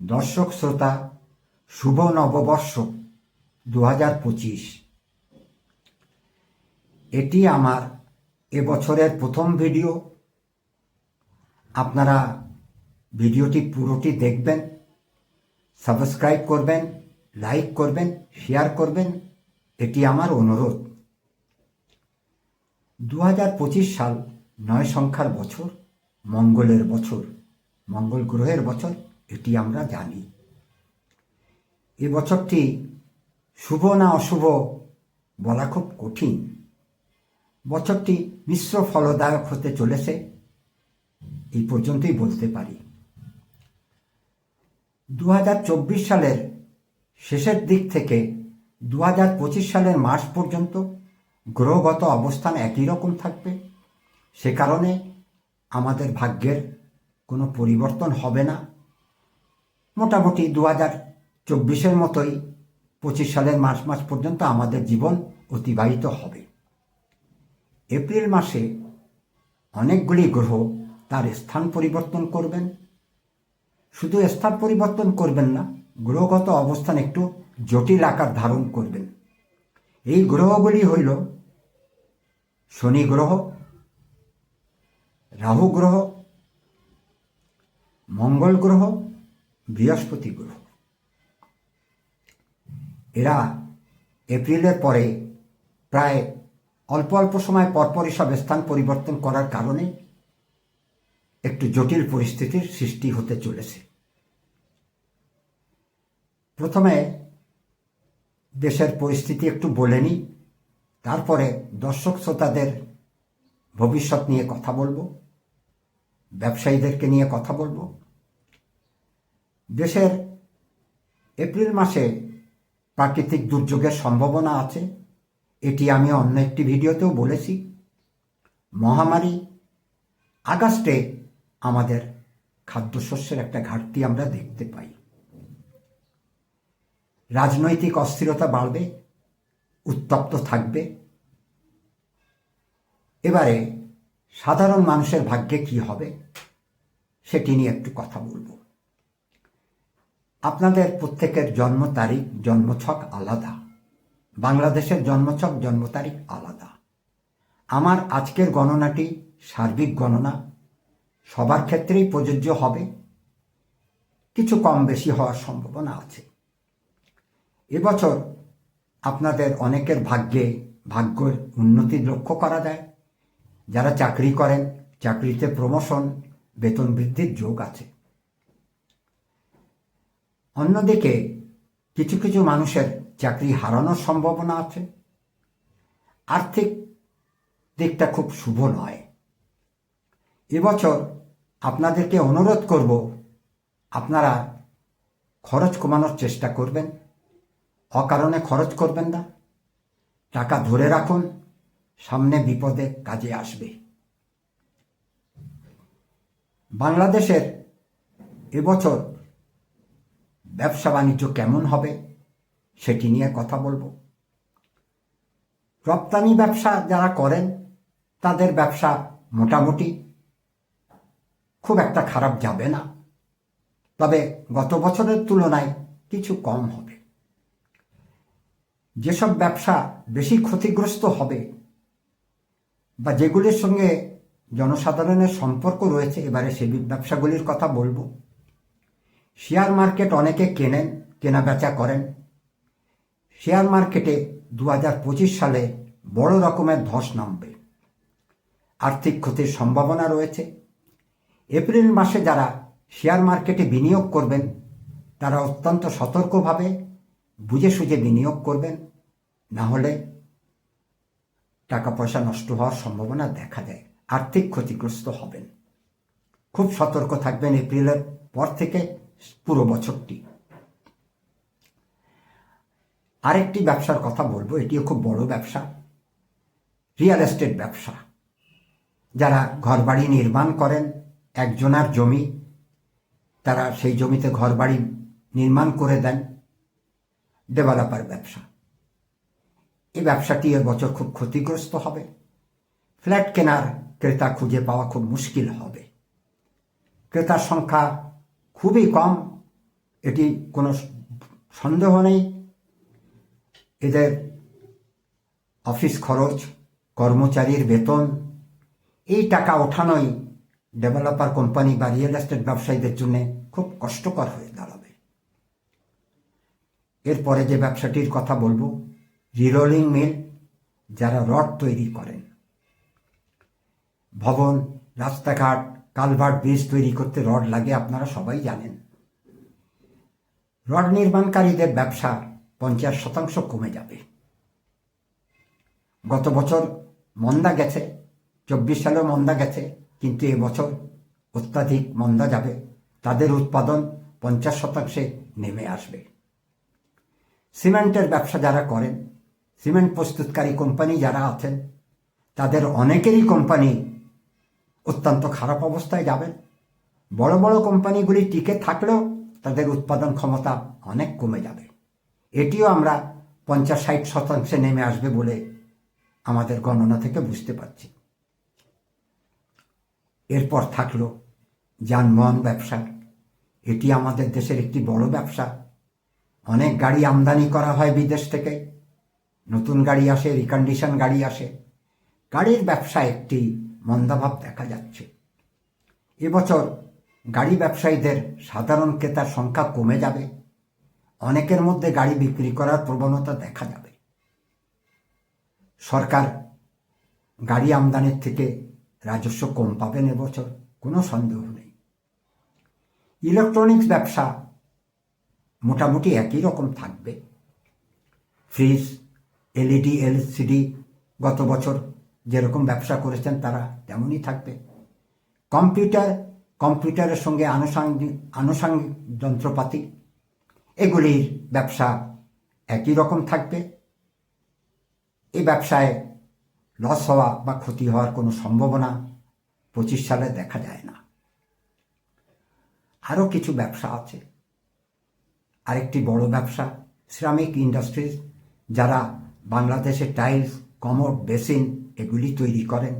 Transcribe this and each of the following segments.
দর্শক শ্রোতা, শুভ নববর্ষ দু হাজার পঁচিশ। এটি আমার এবছরের প্রথম ভিডিও। আপনারা ভিডিওটি পুরোটি দেখবেন, সাবস্ক্রাইব করবেন, লাইক করবেন, শেয়ার করবেন, এটি আমার অনুরোধ। দু হাজার পঁচিশ সাল নয় সংখ্যার বছর, মঙ্গলের বছর, মঙ্গল গ্রহের বছর। এটি আমরা জানি। এ বছরটি শুভ না অশুভ বলা খুব কঠিন। বছরটি মিশ্র ফলদায়ক হতে চলেছে, এই পর্যন্তই বলতে পারি। দু হাজার চব্বিশ সালের শেষের দিক থেকে দু হাজার পঁচিশ সালের মার্চ পর্যন্ত গ্রহগত অবস্থান একই রকম থাকবে। সে কারণে আমাদের ভাগ্যের কোনো পরিবর্তন হবে না। মোটামুটি দু হাজার চব্বিশের মতোই পঁচিশ সালের মার্চ মাস পর্যন্ত আমাদের জীবন অতিবাহিত হবে। এপ্রিল মাসে অনেকগুলি গ্রহ তার স্থান পরিবর্তন করবেন। শুধু স্থান পরিবর্তন করবেন না, গ্রহগত অবস্থান একটু জটিল আকার ধারণ করবেন। এই গ্রহগুলি হইল শনি গ্রহ, রাহু গ্রহ, মঙ্গল গ্রহ বৃহস্পতি গ্রহ এরা এপ্রিলের পরে প্রায় অল্প অল্প সময় পরপরই সব স্থান পরিবর্তন করার কারণে একটু জটিল পরিস্থিতির সৃষ্টি হতে চলেছে। প্রথমে দেশের পরিস্থিতি একটু বলে নিই, তারপরে দর্শক শ্রোতাদের ভবিষ্যৎ নিয়ে কথা বলব, ব্যবসায়ীদেরকে নিয়ে কথা বলব দেশের এপ্রিল মাসে প্রাকৃতিক দুর্যোগের সম্ভাবনা আছে। এটি আমি অন্য একটি ভিডিওতেও বলেছি। মহামারী আগস্টে আমাদের খাদ্যশস্যের একটা ঘাটতি আমরা দেখতে পাই। রাজনৈতিক অস্থিরতা বাড়বে, উত্তপ্ত থাকবে। এবারে সাধারণ মানুষের ভাগ্যে কি হবে, সেটি নিয়ে একটু কথা বলব। আপনাদের প্রত্যেকের জন্ম তারিখ, জন্মছক আলাদা। বাংলাদেশের জন্মছক, জন্ম তারিখ আলাদা। আমার আজকের গণনাটি সার্বিক গণনা। সবার ক্ষেত্রেই প্রযোজ্য হবে। কিছু কম বেশি হওয়ার সম্ভাবনা আছে। এবছর আপনাদের অনেকের ভাগ্যে ভাগ্যের উন্নতি লক্ষ্য করা যায়। যারা চাকরি করেন, চাকরিতে প্রমোশন বেতন বৃদ্ধির যোগ আছে। অন্যদিকে, কিছু কিছু মানুষের চাকরি হারানোর সম্ভাবনা আছে। আর্থিক দিকটা খুব শুভ নয়। এবছর আপনাদেরকে অনুরোধ করব, আপনারা খরচ কমানোর চেষ্টা করবেন। অকারণে খরচ করবেন না। টাকা ধরে রাখুন, সামনে বিপদে কাজে আসবে। বাংলাদেশের এবছর ব্যবসা বাণিজ্য কেমন হবে সেটি নিয়ে কথা বলব। রপ্তানি ব্যবসা যারা করেন, তাদের ব্যবসা মোটামুটি খুব একটা খারাপ যাবে না। তবে গত বছরের তুলনায় কিছু কম হবে। যেসব ব্যবসা বেশি ক্ষতিগ্রস্ত হবে বা যেগুলির সঙ্গে জনসাধারণের সম্পর্ক রয়েছে, এবারে সে ব্যবসাগুলির কথা বলব। শেয়ার মার্কেট অনেকে কেনেন, কেনা বেচা করেন। শেয়ার মার্কেটে দু হাজার পঁচিশ সালে বড় রকমের ধস নামবে। আর্থিক ক্ষতির সম্ভাবনা রয়েছে। এপ্রিল মাসে যারা শেয়ার মার্কেটে বিনিয়োগ করবেন, তারা অত্যন্ত সতর্কভাবে বুঝে সুঝে বিনিয়োগ করবেন। না হলে টাকা পয়সা নষ্ট হওয়ার সম্ভাবনা দেখা যায় আর্থিক ক্ষতিগ্রস্ত হবেন। খুব সতর্ক থাকবেন এপ্রিলের পর থেকে। পুরো বছরটি। আরেকটি ব্যবসার কথা বলব, এটিও খুব বড় ব্যবসা, রিয়েল এস্টেট ব্যবসা। যারা ঘরবাড়ি নির্মাণ করেন, একজনার জমি, তারা সেই জমিতে ঘরবাড়ি নির্মাণ করে দেন, ডেভেলপার ব্যবসা। এই ব্যবসাটি এবছর খুব ক্ষতিগ্রস্ত হবে। ফ্ল্যাট কেনার ক্রেতা খুঁজে পাওয়া খুব মুশকিল হবে। ক্রেতার সংখ্যা খুবই কম। এটি কোনো সন্দেহ নেই। এদের অফিস খরচ, কর্মচারীর বেতন, এই টাকা ওঠানোই ডেভেলপার কোম্পানি বা রিয়েল এস্টেট ব্যবসায়ীদের জন্য খুব কষ্টকর হয়ে দাঁড়াবে। এরপরে যে ব্যবসাটির কথা বলব, রিরোলিং মিল, যারা রড তৈরি করেন। ভবন, রাস্তাঘাট কালভার্ট ব্রিজ তৈরি করতে রড লাগে, আপনারা সবাই জানেন। রড নির্মাণকারীদের ব্যবসা পঞ্চাশ শতাংশ কমে যাবে। গত বছর মন্দা গেছে, চব্বিশ সালেও মন্দা গেছে, কিন্তু এবছর অত্যাধিক মন্দা যাবে। তাদের উৎপাদন পঞ্চাশ শতাংশে নেমে আসবে। সিমেন্টের ব্যবসা যারা করেন, সিমেন্ট প্রস্তুতকারী কোম্পানি যারা আছেন, তাদের অনেকেরই কোম্পানি অত্যন্ত খারাপ অবস্থায় যাবেন। বড় বড় কোম্পানিগুলি টিকে থাকলেও তাদের উৎপাদন ক্ষমতা অনেক কমে যাবে। এটিও আমরা পঞ্চাশ ষাট শতাংশে নেমে আসবে বলে আমাদের গণনা থেকে বুঝতে পারছি। এরপর থাকল যানবাহন ব্যবসা। এটি আমাদের দেশের একটি বড় ব্যবসা। অনেক গাড়ি আমদানি করা হয় বিদেশ থেকে। নতুন গাড়ি আসে রিকন্ডিশন গাড়ি আসে। গাড়ির ব্যবসা একটি মন্দাভাব দেখা যাচ্ছে। এবছর গাড়ি ব্যবসায়ীদের সাধারণ ক্রেতার সংখ্যা কমে যাবে। অনেকের মধ্যে গাড়ি বিক্রি করার প্রবণতা দেখা যাবে। সরকার গাড়ি আমদানির থেকে রাজস্ব কম পাবেন এবছর, কোনো সন্দেহ নেই। ইলেকট্রনিক্স ব্যবসা মোটামুটি একই রকম থাকবে। ফ্রিজ, এলইডি, এলসিডি গত বছর যেরকম ব্যবসা করেছেন তারা, তেমনই থাকবে। কম্পিউটার, কম্পিউটারের সঙ্গে আনুষাঙ্গিক আনুষাঙ্গিক যন্ত্রপাতি, এগুলির ব্যবসা একই রকম থাকবে। এই ব্যবসায় লস হওয়া বা ক্ষতি হওয়ার কোনো সম্ভাবনা পঁচিশ সালে দেখা যায় না। আরও কিছু ব্যবসা আছে। আরেকটি বড় ব্যবসা সিরামিক ইন্ডাস্ট্রিজ, যারা বাংলাদেশে টাইলস, কমোড, বেসিন এগুলি তৈরি করেন।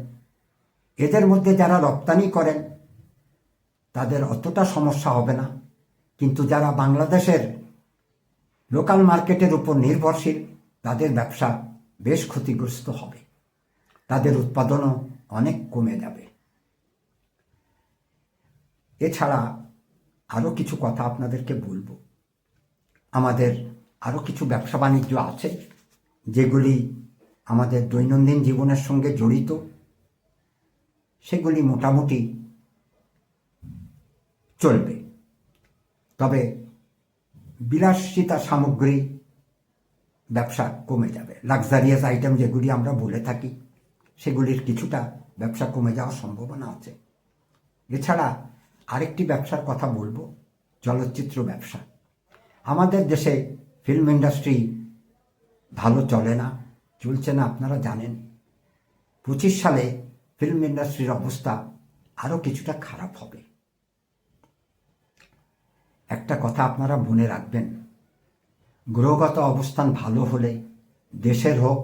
এদের মধ্যে যারা রপ্তানি করেন, তাদের অতটা সমস্যা হবে না। কিন্তু যারা বাংলাদেশের লোকাল মার্কেটের উপর নির্ভরশীল, তাদের ব্যবসা বেশ ক্ষতিগ্রস্ত হবে। তাদের উৎপাদনও অনেক কমে যাবে। এছাড়া আরও কিছু কথা আপনাদেরকে বলব। আমাদের আরও কিছু ব্যবসা বাণিজ্য আছে, যেগুলি আমাদের দৈনন্দিন জীবনের সঙ্গে জড়িত, সেগুলি মোটামুটি চলবে। তবে বিলাসিতা সামগ্রী ব্যবসা কমে যাবে। লাক্সারিয়াস আইটেম যেগুলি আমরা বলে থাকি, সেগুলির কিছুটা ব্যবসা কমে যাওয়ার সম্ভাবনা আছে। এছাড়া আরেকটি ব্যবসার কথা বলব, চলচ্চিত্র ব্যবসা। আমাদের দেশে ফিল্ম ইন্ডাস্ট্রি ভালো চলে না। চলছে না আপনারা জানেন। পঁচিশ সালে ফিল্ম ইন্ডাস্ট্রির অবস্থা আরও কিছুটা খারাপ হবে। একটা কথা আপনারা মনে রাখবেন, গ্রহগত অবস্থান ভালো হলে দেশের হোক,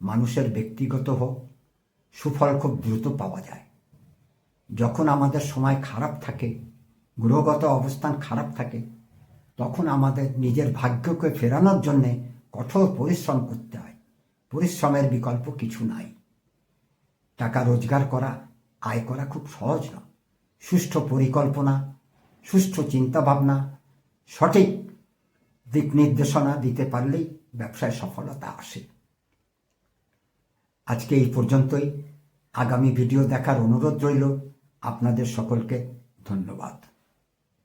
মানুষের ব্যক্তিগত হোক, সুফল খুব দ্রুত পাওয়া যায়। যখন আমাদের সময় খারাপ থাকে, গ্রহগত অবস্থান খারাপ থাকে, তখন আমাদের নিজের ভাগ্যকে ফেরানোর জন্যে কঠোর পরিশ্রম করতে হয়। পরিশ্রমের বিকল্প কিছু নাই। টাকা রোজগার করা, আয় করা খুব সহজ না সুষ্ঠু পরিকল্পনা, সুষ্ঠু চিন্তাভাবনা, সঠিক দিক নির্দেশনা দিতে পারলেই ব্যবসায় সফলতা আসে। আজকে এই পর্যন্তই। আগামী ভিডিও দেখার অনুরোধ রইল। আপনাদের সকলকে ধন্যবাদ।